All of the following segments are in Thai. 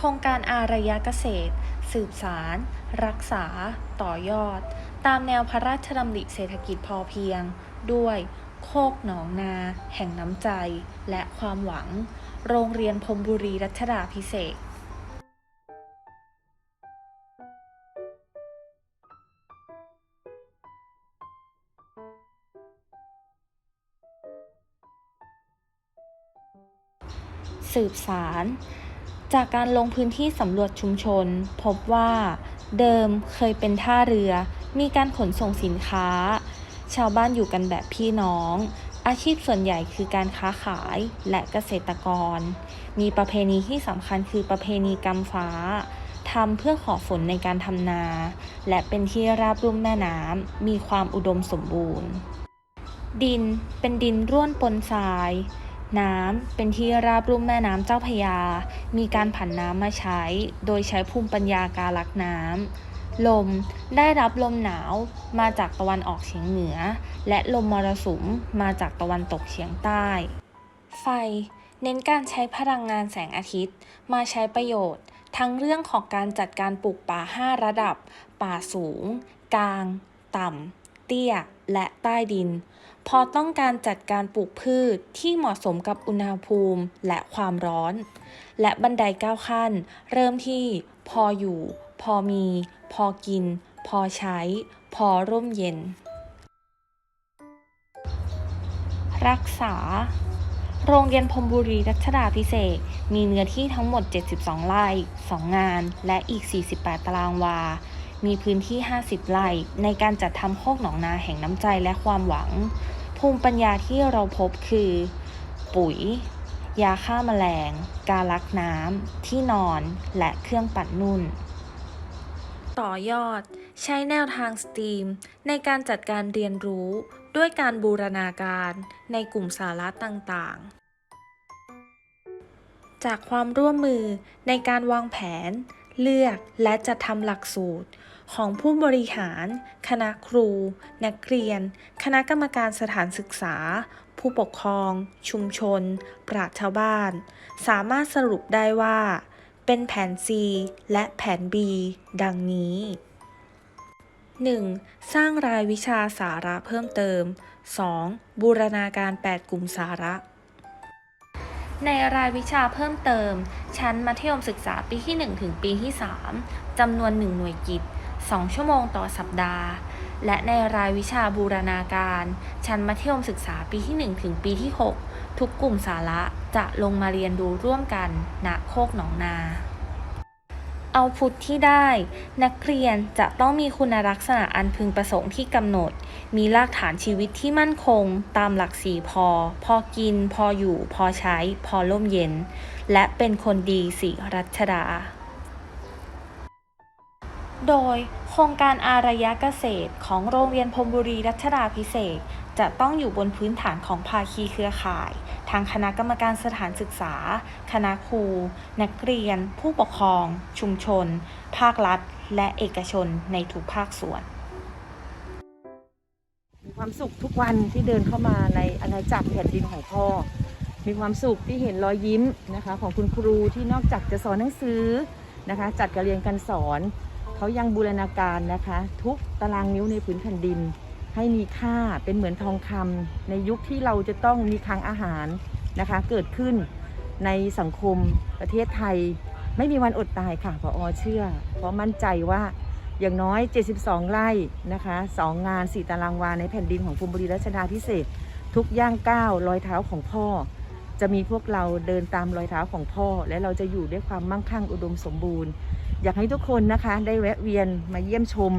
โครงการอารยะเกษตร สืบสาร รักษา ต่อยอด ตามแนวพระราชดำริเศรษฐกิจพอเพียง ด้วย โคกหนองนา แห่งน้ำใจ และความหวัง โรงเรียนพรมบุรีรัชดาพิเศษสืบสาร จากการลงพื้นที่สำรวจชุมชน พบว่าเดิมเคยเป็นท่าเรือ มีการขนส่งสินค้า ชาวบ้านอยู่กันแบบพี่น้อง อาชีพส่วนใหญ่คือการค้าขายและเกษตรกร มีประเพณีที่สำคัญคือประเพณีกำฟ้าทำเพื่อขอฝนในการทำนา และเป็นที่ราบรุ่มแม่น้ำมีความอุดมสมบูรณ์ ดินเป็นดินร่วนปนทราย น้ำเป็นที่ราบรุ่มแม่น้ำเจ้าพยา มีการผันน้ำมาใช้ โดยใช้ภูมิปัญญาการลักน้ำ ลมได้รับลมหนาวมาจากตะวันออกเฉียงเหนือ และลมมรสุมมาจากตะวันตกเฉียงใต้ ไฟ เน้นการใช้พลังงานแสงอาทิตย์ มาใช้ประโยชน์ ทั้งเรื่องของการจัดการปลูกป่า 5 ระดับ ป่าสูง กลาง ต่ำ เตี้ย และใต้ดิน พอต้องการจัดการปลูกพืชที่เหมาะสมกับอุณหภูมิและความร้อน และบันไดก้าวขั้น เริ่มที่ พออยู่ พอมี พอกิน พอใช้ พอร่มเย็น รักษา โรงเรียนพรมบุรีรัชดาพิเศษ มีเนื้อที่ทั้งหมด 72 ไร่ 2 งาน และอีก 48 ตารางวา มีพื้นที่ 50 ไร่ ในการจัดทำโคกหนองนาแห่งน้ำใจและความหวัง ภูมิปัญญาที่เราพบคือ ปุ๋ย ยาฆ่าแมลง การลักน้ำ ที่นอน และเครื่องปั่นนุ่น ต่อยอด ใช้แนวทางสตรีม ในการจัดการเรียนรู้ด้วยการบูรณาการในกลุ่มสาระต่างๆ จากความร่วมมือในการวางแผน เลือกและจัดทำหลักสูตร ของผู้บริหาร คณะครู นักเรียน คณะกรรมการสถานศึกษา ผู้ปกครอง ชุมชน ปราชญ์ชาวบ้าน สามารถสรุปได้ว่า เป็นแผน C และแผน B ดังนี้ 1. สร้างรายวิชาสาระเพิ่มเติม 2. บูรณาการ 8 กลุ่มสาระ ในรายวิชาเพิ่มเติม ชั้นมัธยมศึกษาปีที่ 1 ถึงปีที่ 3จำนวน 1 หน่วยกิจ 2 ชั่วโมงต่อสัปดาห์ และในรายวิชาบูรณาการ ชั้นมัธยมศึกษาปีที่ 1 ถึงปีที่ 6 ทุกกลุ่มสาระจะลงมาเรียนดูร่วมกันณโคกหนองนา เอาพุทที่ได้ นักเรียนจะต้องมีคุณลักษณะอันพึงประสงค์ที่กำหนด มีรากฐานชีวิตที่มั่นคง ตามหลักสีพอ พอกิน พออยู่ พอใช้ พอร่มเย็น และเป็นคนดีสีรัชดา โดยโครงการอารยเกษตรของโรงเรียนพรมบุรีรัชดาพิเศษ จะต้องอยู่บนพื้นฐานของภาคีเครือข่าย ทางคณะกรรมการสถานศึกษา คณะครู นักเรียน ผู้ปกครอง ชุมชน ภาครัฐ และเอกชนในทุกภาคส่วน มีความสุขทุกวันที่เดินเข้ามาในอาณาจักรแผ่นดินของพ่อ มีความสุขที่เห็นรอยยิ้มนะคะของคุณครูที่นอกจากจะสอนหนังสือนะคะ จัดการเรียนการสอน เขายังบูรณาการนะคะ ทุกตารางนิ้วในผืนแผ่นดิน ให้มีค่าเป็นเหมือนทองคำในยุคที่เราจะต้องมีคลังอาหารนะคะ เกิดขึ้นในสังคมประเทศไทย ไม่มีวันอดตายค่ะพออเชื่อ เพราะมั่นใจว่าอย่างน้อย 72 ไร่นะคะสองงาน 4 ตารางวาในแผ่นดินของภูมิบุรีรัชดาพิเศษ ทุกย่างก้าวรอยเท้าของพ่อ จะมีพวกเราเดินตามรอยเท้าของพ่อ และเราจะอยู่ด้วยความมั่งคั่งอุดมสมบูรณ์ อยากให้ทุกคนนะคะได้แวะเวียนมาเยี่ยมชม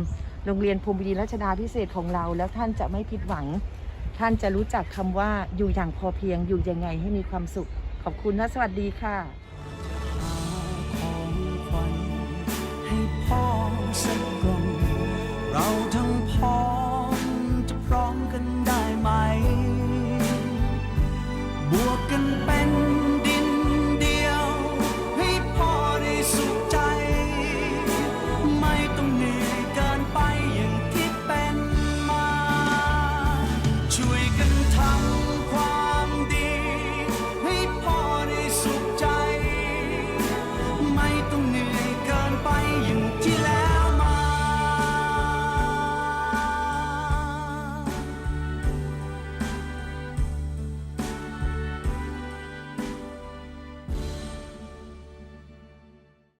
โรงเรียนภูมิบุรีรัชดาพิเศษของเรา แล้วท่านจะไม่ผิดหวัง ท่านจะรู้จักคำว่าอยู่อย่างพอเพียงอยู่ยังไงให้มีความสุข ขอบคุณและสวัสดีค่ะเราทั้ง